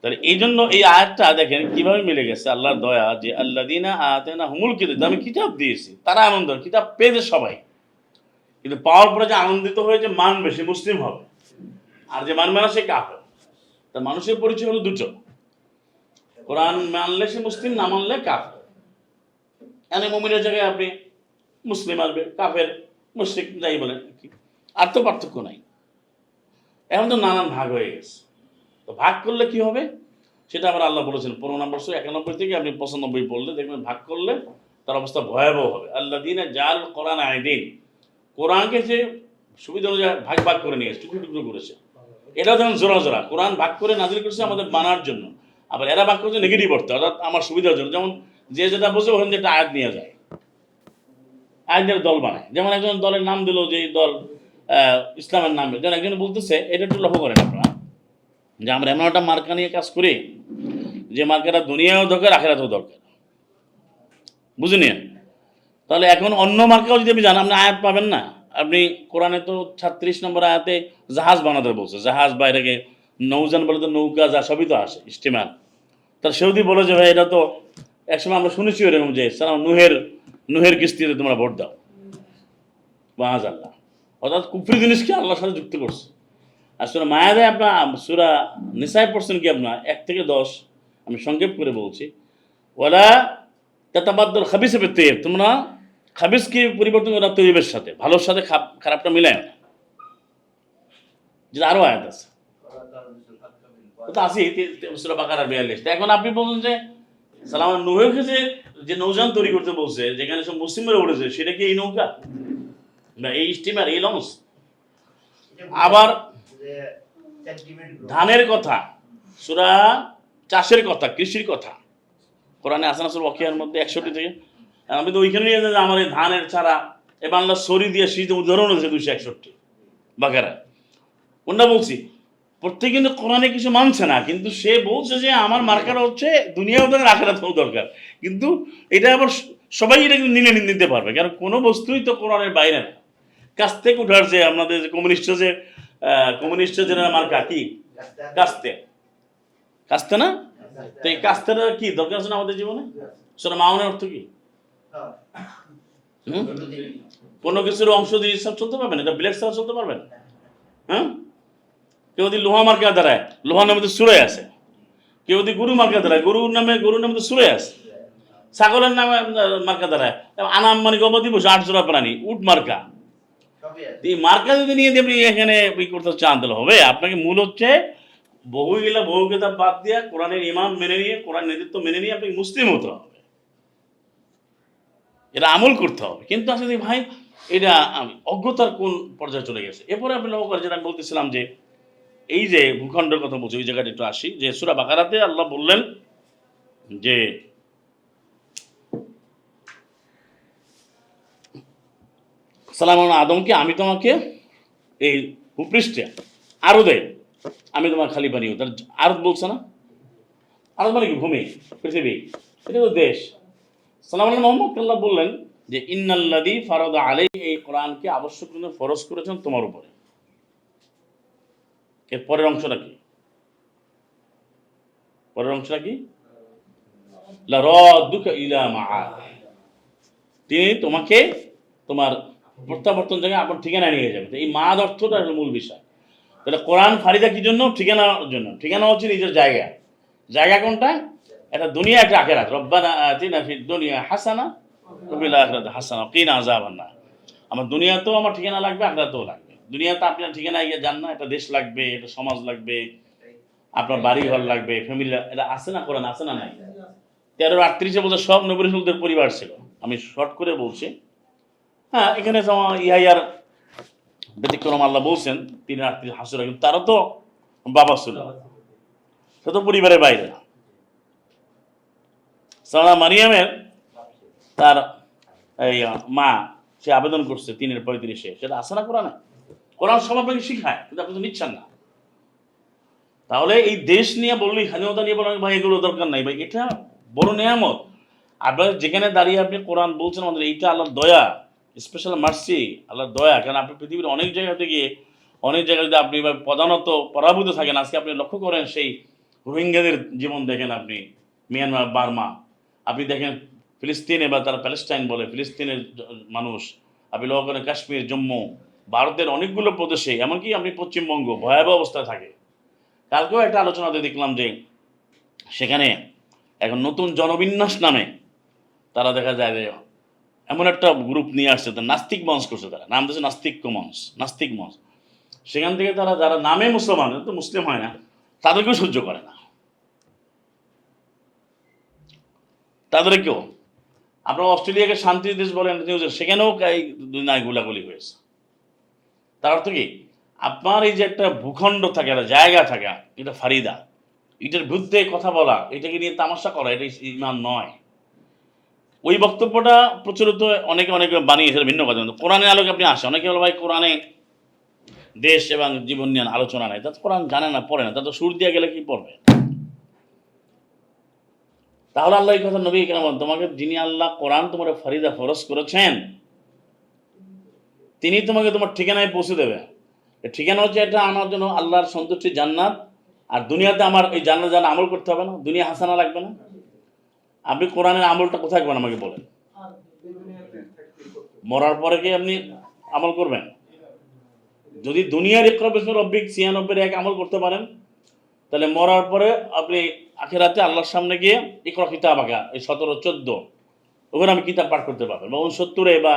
তাহলে এই জন্য এই আয়াতটা দেখেন কীভাবে মিলে গেছে? আল্লাহর দয়া যে আল্লাহ দিনা আয়াতে না হুমুল কিতাব, আমি কিতাব দিয়েছি, তারা আনন্দ কিতাব পেয়েছে সবাই। কিন্তু পাওয়ার পরে যে আনন্দিত হয়ে যে মানবে, সে মুসলিম হবে। আর যে মানবে না, সে কাফের। তা মানুষের পরিচয় হলো দুটো। কোরআন মানলে সে মুসলিম, না মানলে কাফের। এনে মমিনের জায়গায় আপনি মুসলিম আসবে, কাফের মুসলিম যাই বলেন আর তো পার্থক্য নাই। এখন তো নানান ভাগ হয়ে গেছে। তো ভাগ করলে কি হবে? সেটা আবার আল্লাহ বলেছেন, পনেরো নম্বর সো একানব্বই থেকে আপনি পঁচানব্বই পড়লে দেখবেন ভাগ করলে তার অবস্থা ভয়াবহ হবে। আল্লাহ দিনে জাল কোরআন আইদিন, কোরআনকে যে সুবিধা অনুযায়ী ভাগ ভাগ করে নিয়েছে টুকরো টুকরো করেছে। এটাও যেমন জোড়া জোড়া, কোরআন ভাগ করে নাজিল করেছে আমাদের মানার জন্য। আবার এরা ভাগ করেছে নেগেটিভ অর্থে, অর্থাৎ আমার সুবিধার জন্য। যেমন যে যেটা বোঝে ওখানে একটা আয়াত নিয়ে যায়। আয়াতের দল বানায়। যেমন একজন দলের নাম দিল যে এই দল ইসলামের নামে যেমন একজন বলতেছে, এটা একটু লক্ষ্য করেন আপনারা, যে আমরা এমন একটা মার্কা নিয়ে কাজ করি, যে মার্কাটা দুনিয়াও দরকার, আখেরাতেও দরকার। বুঝিনি তাহলে এখন অন্য মার্কাও যদি আপনি জানেন, আপনি আয়াত পাবেন না। আপনি কোরআনে তো ছাত্রিশ নম্বর আয়াতে জাহাজ বানাতে বলছে। জাহাজ বা এটাকে নৌযান বলে তো নৌকা, যা সবই তো আসে স্টিমার তার সৌদি বলে যে, ভাই, এটা তো একসময় আমরা শুনেছি এরকম যে, সালাম নুহের নুহের কিস্তিতে তোমরা ভোট দাও। বাহাজ আল্লাহ। অর্থাৎ কুফরি জিনিসকে আল্লাহর সাথে যুক্ত করছে। আর সুরা মায়াদে আপনার সুরা নিসায় পড়ছেন কি আপনার? এক থেকে দশ। আমি সংক্ষেপ করে বলছি। ওরা তেতাবাদ্দল খাবিসে পেতে তোমরা খাবিসকে পরিবর্তন করা তৈবের সাথে। ভালোর সাথে খারাপটা মিলায় না। যেটা আরও আয়াত আছে। তো আসি সুরা বাকার বিয়াল্লিশ। এখন আপনি বলুন যে সালাম নুহেকে যে নৌযান তৈরি করতে বলছে, যেখানে সব মুসলিমরা উঠেছে সেটা কি এই নৌকা? না এই স্টিমার এই লঞ্চ আবার ধানের কথা সুরা চাষের কথা কৃষির কথা। কোরআনে আসান আসল ওয়াকিয়ার মধ্যে একষট্টি থেকে? আমি তো ওইখানে নিয়ে যাই আমার এই ধানের ছাড়া এ বাংলা সরি দিয়ে শীত উদাহরণ আছে দুশো একষট্টি। বাঘেরা কোনটা বলছি প্রত্যেক কিন্তু কোরআনে কিছু মানছে না কিন্তু সে বলছে যে আমার মার্কার হচ্ছে দুনিয়াও দরকার আখেরাতেও দরকার। কিন্তু এটা আবার সবাই এটা কিন্তু নিলে নিতে পারবে। কারণ কোনো বস্তুই তো কোরআনের বাইরে না। কাছ থেকে উঠে আসছে আপনাদের যে কমিউনিস্ট যে কমিউনিস্টের যে মার্কা, কি? কাস্তে। কাস্তে না? তো এই কাস্তেটা কি, দরকার আছে না আমাদের জীবনে? সেটা মাউনের অর্থ কি? কোনো কিছুর অংশ দিয়ে সব চলতে পারবেন? এটা ব্লেড ছাড়া চলতে পারবেন? হ্যাঁ? কেউ যদি লোহা মার্কা দাঁড়ায় লোহার নামে তো সুরে আছে। কেউ যদি গরু মার্কা দাঁড়ায় গরুর নামে গরুর নামে তো সুরে আছে। ছাগলের নামে মার্কা দাঁড়ায় আনাম মানে গবাদি পশু আট জোড়া প্রাণী, উট মার্কা। এই মার্কা যদি নিয়ে এখানে ই করতে হবে। আপনাকে মূল হচ্ছে বহু গেলা বহু বাদ দিয়ে কোরআনের ইমাম মেনে নিয়ে, কোরআন নেতৃত্ব মেনে নিয়ে মুসলিম হতে হবে। এটা আমল করতে হবে। কিন্তু আসলে ভাই, এটা আমি অজ্ঞতার কোন পর্যায়ে চলে গেছে? এরপরে আপনি লক্ষ্য করেন, যেটা আমি বলতেছিলাম যে, এই যে ভূখণ্ডের কথা বলছি, ওই জায়গাটা একটু আসি, যে সুরা বাকারাতে আল্লাহ বললেন যে সালাম আদমকে আমি তোমাকে এই ভূপৃষ্ঠে আরও দেয় আমি তোমার খালি বানিয়ে তার আরত বলছে না? আরত মানে কি? ভূমি, পৃথিবী। এটা তো দেশ। সালাম মোহাম্মদ আল্লাহ বললেন যে ইন্নাল্লাদি ফারদ আলাই এই কোরআনকে আবশ্যক ফরজ করেছেন তোমার উপরে। এর পরের অংশটা কি? পরের অংশটা কি? তিনি তোমাকে তোমার প্রত্যাবর্তন জায়গায় আপনার ঠিকানা নিয়ে যাবে। তো এই মাদ অর্থটা হলো মূল বিষয়। তাহলে কোরআন ফারিদা কি জন্য? ঠিকানার জন্য। ঠিকানা হচ্ছে নিজের জায়গা। জায়গা কোনটা? এটা দুনিয়া একটা আখেরাত। রব্বানা আতিনা দুনিয়া হাসানা ফিল আখিরাতি হাসানা। কিনা নার। আমার দুনিয়াতেও আমার ঠিকানা লাগবে, আখেরাতেও লাগবে। দুনিয়াতে আপনার ঠিকানায় গিয়ে যান না। একটা দেশ লাগবে একটা সমাজ লাগবে, আপনার বাড়ি ঘর লাগবে ফ্যামিলি এটা আছে না কোরআন আছে না নাই? তেরো আটত্রিশে বলতে সব নবী রসুলদের পরিবার ছিল। আমি শর্ট করে বলছি। হ্যাঁ এখানে ইয়াইয়ার ব্যতিক্রম আল্লাহ বলছেন, তিনি আটত্রিশ হাসুরা কিন্তু তারও তো বাবা ছিল। সে তো পরিবারের বাইরে। সালা মারিয়ামের তার এই মা, সে আবেদন করছে তিনের পঁয়ত্রিশে। সেটা আসে না কোরআনে? কোরআন সব শিখায়, কিন্তু আপনি তো নিচ্ছেন না। তাহলে এই দেশ নিয়ে বললেই স্বাধীনতা নিয়ে বলেন ভাই, এগুলো দরকার নাই। ভাই, এটা বড় নেয়ামত। আপনার যেখানে দাঁড়িয়ে আপনি কোরআন বলছেন, আমাদের এইটা আল্লাহর দয়া। স্পেশাল মার্সি আল্লাহর দয়া, কারণ আপনি পৃথিবীর অনেক জায়গা থেকে অনেক জায়গায় যদি আপনি প্রধানত পরাভূত থাকেন, আজকে আপনি লক্ষ্য করেন সেই রোহিঙ্গাদের জীবন দেখেন আপনি, মিয়ানমার, বার্মা। আপনি দেখেন ফিলিস্তিনে বা তারা প্যালেস্টাইন বলে, ফিলিস্তিনের মানুষ। আপনি লক্ষ্য করেন কাশ্মীর, জম্মু। ভারতের অনেকগুলো প্রদেশে, এমনকি আপনি পশ্চিমবঙ্গ, ভয়াবহ অবস্থায় থাকে। কালকেও একটা আলোচনাতে দেখলাম যে, সেখানে এখন নতুন জনবিন্যাস নামে তারা দেখা যায় যে এমন একটা গ্রুপ নিয়ে আসছে তো নাস্তিক মঞ্চ করছে তারা। নাম দিয়েছে নাস্তিক মঞ্চ নাস্তিক মঞ্চ সেখান থেকে তারা, যারা নামে মুসলমান তো মুসলিম হয় না, তাদেরকেও সহ্য করে না। তাদেরকেও। আপনার অস্ট্রেলিয়াকে শান্তির দেশ বলেন নিউজে সেখানেও এই দুনিয়ায় গোলাগুলি হয়েছে। তার অর্থ কি? আপনার এই যে একটা ভূখণ্ড থাকে, একটা জায়গা থাকা, এটা ফারিদা। এটার বিরুদ্ধে কথা বলা, এটাকে নিয়ে তামাশা করা, এটা ইমান নয়। ওই বক্তব্যটা প্রচলিত অনেকে অনেকে বানিয়েছে ভিন্ন কথা। কোরআনের আলোকে আপনি আসেন, অনেকে বলো ভাই কোরআনে দেশ এবং জীবন নিয়ে আলোচনা নেই। তা কোরআন জানে না, পড়ে না। তা তো সুর দিয়ে গেলে কি পড়বে? তাহলে আল্লাহ এই কথা নবী কেন তোমাকে যিনি আল্লাহ কোরআন তোমার ফরিদা ফরজ করেছেন, তিনি তোমাকে তোমার ঠিকানায় পৌঁছে দেবে। ঠিকানা হচ্ছে এটা আমার জন্য আল্লাহর সন্তুষ্টি জান্নাত। আর দুনিয়াতে আমার এই জান্নাত জানা আমল করতে হবে না? দুনিয়া হাসানা লাগবে না? আপনি কোরআনের আমলটা কোথায় করবেন আমাকে বলেন। মরার পরে কি আপনি আমল করবেন? যদি দুনিয়ার ইকরা বিস্মি রব্বিক ছিয়ানব্বই এক আমল করতে পারেন, তাহলে মরার পরে আপনি আখেরাতে আল্লাহর সামনে গিয়ে ইকরা কিতাব আঁকা, এই সতেরো, চোদ্দ ওখানে আমি কিতাব পাঠ করতে পারবেন, বা উনসত্তরে বা